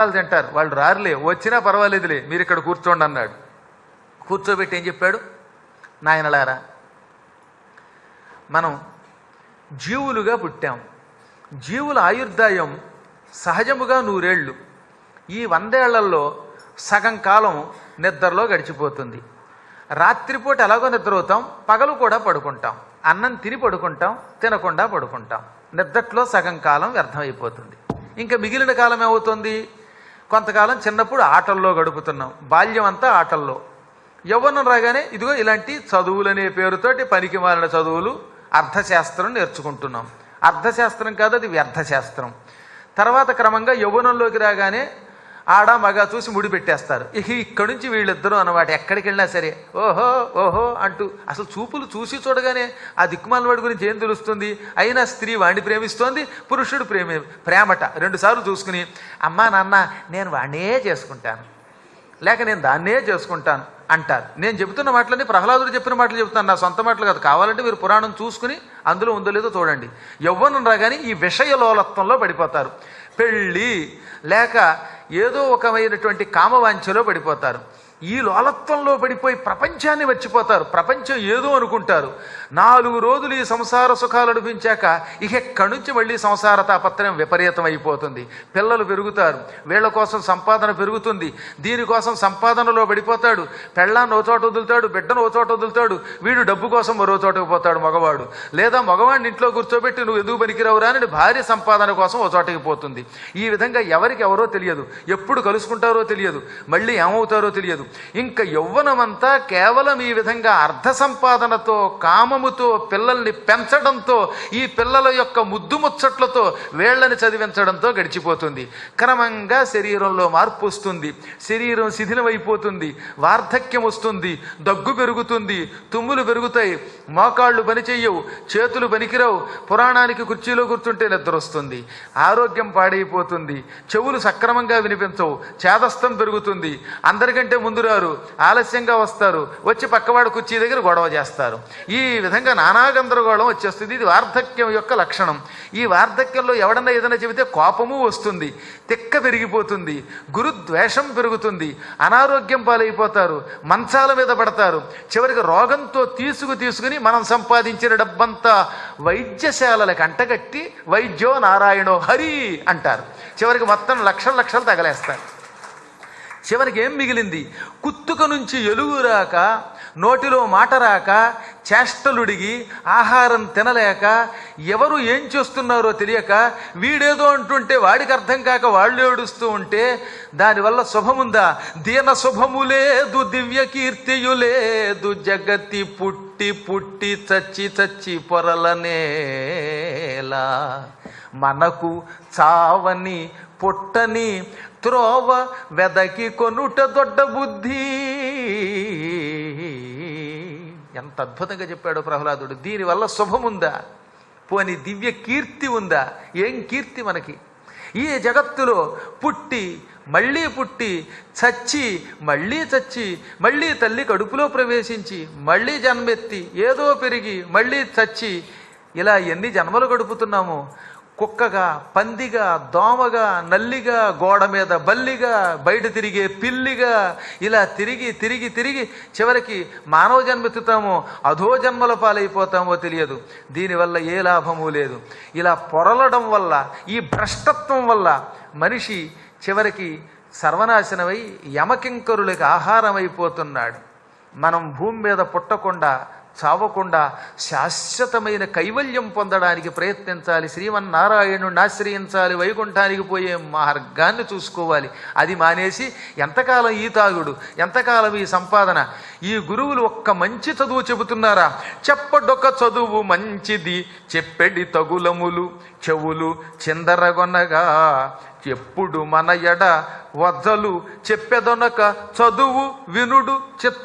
వాళ్ళు తింటారు. వాళ్ళు రారులే. వచ్చినా పర్వాలేదులే. మీరు ఇక్కడ కూర్చోండి అన్నాడు. కూర్చోబెట్టి ఏం చెప్పాడు? నాయనలారా మనం జీవులుగా పుట్టాం. జీవుల ఆయుర్దాయం సహజముగా నూరేళ్ళు. ఈ వందేళ్ళలో సగం కాలం నిద్రలో గడిచిపోతుంది. రాత్రిపూట ఎలాగో నిద్రవుతాం పగలు కూడా పడుకుంటాం. అన్నం తిని పడుకుంటాం తినకుండా పడుకుంటాం. నిద్రట్లో సగం కాలం వ్యర్థమైపోతుంది. ఇంకా మిగిలిన కాలం ఏమవుతుంది? కొంతకాలం చిన్నప్పుడు ఆటల్లో గడుపుతున్నాం. బాల్యం అంతా ఆటల్లో. యవ్వనం రాగానే ఇదిగో ఇలాంటి చదువులనే పేరుతోటి పనికి మారిన చదువులు అర్థశాస్త్రం నేర్చుకుంటున్నాం. అర్థశాస్త్రం కాదు అది వ్యర్థశాస్త్రం. తర్వాత క్రమంగా యవ్వనంలోకి రాగానే ఆడ మగ చూసి ముడిపెట్టేస్తారు ఇక ఇక్కడి నుంచి వీళ్ళిద్దరూ అనమాట ఎక్కడికి వెళ్ళినా సరే ఓహో ఓహో అంటూ అసలు చూపులు చూసి చూడగానే ఆ దిక్కుమాలవాడి గురించి ఏం తెలుస్తుంది? అయినా స్త్రీ వాణ్ణి ప్రేమిస్తోంది పురుషుడు ప్రేమి ప్రేమట. రెండుసార్లు చూసుకుని అమ్మా నాన్న నేను వాణ్ణే చేసుకుంటాను. లేక నేను దాన్నే చేసుకుంటాను. అంటారు. నేను చెబుతున్న మాటలన్నీ ప్రహ్లాదుడు చెప్పిన మాటలు చెబుతాను నా సొంత మాటలు కాదు. కావాలంటే మీరు పురాణం చూసుకుని అందులో ఉందో లేదో చూడండి. యవ్వనం రాగానే ఈ విషయలోలత్వంలో పడిపోతారు. పెళ్ళి లేక ఏదో ఒకమైనటువంటి కామవాంఛలో పడిపోతారు. ఈ లోలత్వంలో పడిపోయి ప్రపంచాన్ని మర్చిపోతారు. ప్రపంచం ఏదో అనుకుంటారు. నాలుగు రోజులు ఈ సంసార సుఖాలు అనిపించాక ఇక ఎక్కడి నుంచి మళ్ళీ సంసార తాపత్రయం విపరీతం అయిపోతుంది. పిల్లలు పెరుగుతారు. వీళ్ళ కోసం సంపాదన పెరుగుతుంది. దీనికోసం సంపాదనలో పడిపోతాడు. పెళ్ళాన్ని ఓ చోట వదులుతాడు బిడ్డను ఓ చోట వదులుతాడు వీడు డబ్బు కోసం మరో చోటకు పోతాడు మగవాడు. లేదా మగవాడిని ఇంట్లో కూర్చోబెట్టి నువ్వు ఎందుకు పనికిరావురా అని భార్య సంపాదన కోసం ఓ చోటకి పోతుంది. ఈ విధంగా ఎవరికి ఎవరో తెలియదు. ఎప్పుడు కలుసుకుంటారో తెలియదు. మళ్ళీ ఏమవుతారో తెలియదు. ఇంకా యవ్వనమంతా కేవలం ఈ విధంగా అర్థ సంపాదనతో కామముతో పిల్లల్ని పెంచడంతో ఈ పిల్లల యొక్క ముద్దు ముచ్చట్లతో వేళ్ళని చదివించడంతో గడిచిపోతుంది. క్రమంగా శరీరంలో మార్పు వస్తుంది. శరీరం శిథిలమైపోతుంది. వార్ధక్య వస్తుంది దగ్గు పెరుగుతుంది తుమ్ములు పెరుగుతాయి మోకాళ్ళు పనిచేయవు చేతులు పనికిరావు పురాణానికి కుర్చీలో కూర్చుంటే నిద్ర వస్తుంది ఆరోగ్యం పాడైపోతుంది చెవులు సక్రమంగా వినిపించవు చేదస్థం పెరుగుతుంది అందరికంటే ముందు రారు ఆలస్యంగా వస్తారు వచ్చి పక్కవాడు కుర్చీ దగ్గర గొడవ చేస్తారు. ఈ విధంగా నానా గందరగోళం వచ్చేస్తుంది. ఇది వార్ధక్యం యొక్క లక్షణం. ఈ వార్ధక్యంలో ఎవడన్నా ఏదైనా చెబితే కోపము వస్తుంది తిక్క పెరిగిపోతుంది గురుద్వేషం పెరుగుతుంది అనారోగ్యం పాలైపోతారు మంచాల మీద పడతారు. చివరికి రోగంతో తీసుకు తీసుకుని మనం సంపాదించిన డబ్బంతా వైద్యశాలలకు అంటగట్టి వైద్యో నారాయణో హరి అంటారు. చివరికి మొత్తం లక్షల లక్షలు తగలేస్తారు. చివరికి ఏం మిగిలింది? కుత్తుక నుంచి ఎలుగు రాక నోటిలో మాట రాక చేష్టలుడిగి ఆహారం తినలేక ఎవరు ఏం చేస్తున్నారో తెలియక వీడేదో అంటుంటే వాడికి అర్థం కాక వాళ్ళు ఏడుస్తూ ఉంటే దానివల్ల శుభముందా? దీన శుభము లేదు దివ్య కీర్తియు లేదు జగతి పుట్టి పుట్టి చచ్చి చచ్చి పొరలనేలా మనకు చావని పుట్టని త్రోవ వెదకి కొనుట దొడ్డ బుద్ధి. ఎంత అద్భుతంగా చెప్పాడు ప్రహ్లాదుడు. దీనివల్ల శుభముందా? పోని దివ్య కీర్తి ఉందా? ఏం కీర్తి మనకి? ఈ జగత్తులో పుట్టి మళ్ళీ పుట్టి చచ్చి మళ్ళీ చచ్చి మళ్ళీ తల్లి కడుపులో ప్రవేశించి మళ్ళీ జన్మెత్తి ఏదో పెరిగి మళ్ళీ చచ్చి ఇలా ఎన్ని జన్మలు గడుపుతున్నామో? కుక్కగా పందిగా దోమగా నల్లిగా గోడ మీద బల్లిగా బయట తిరిగే పిల్లిగా ఇలా తిరిగి తిరిగి తిరిగి చివరికి మానవ జన్మెత్తుతామో అధో జన్మల పాలైపోతామో తెలియదు. దీనివల్ల ఏ లాభము లేదు. ఇలా పొరలడం వల్ల ఈ భ్రష్టత్వం వల్ల మనిషి చివరికి సర్వనాశనమై యమకింకరులకు ఆహారమైపోతున్నాడు. మనం భూమి మీద పుట్టకుండా చావకుండా శాశ్వతమైన కైవల్యం పొందడానికి ప్రయత్నించాలి. శ్రీమన్నారాయణుడిని ఆశ్రయించాలి. వైకుంఠానికి పోయే మార్గాన్ని చూసుకోవాలి. అది మానేసి ఎంతకాలం ఈ తాగుడు ఎంతకాలం ఈ సంపాదన? ఈ గురువులు ఒక్క మంచి చదువు చెబుతున్నారా? చెప్పడొక చదువు మంచిది. చెప్పెడి తగులములు చెవులు చిందరగొనగా. ఎప్పుడు మన ఎడ వద్దలు చెప్పెదొనక చదువు వినుడు చిత్త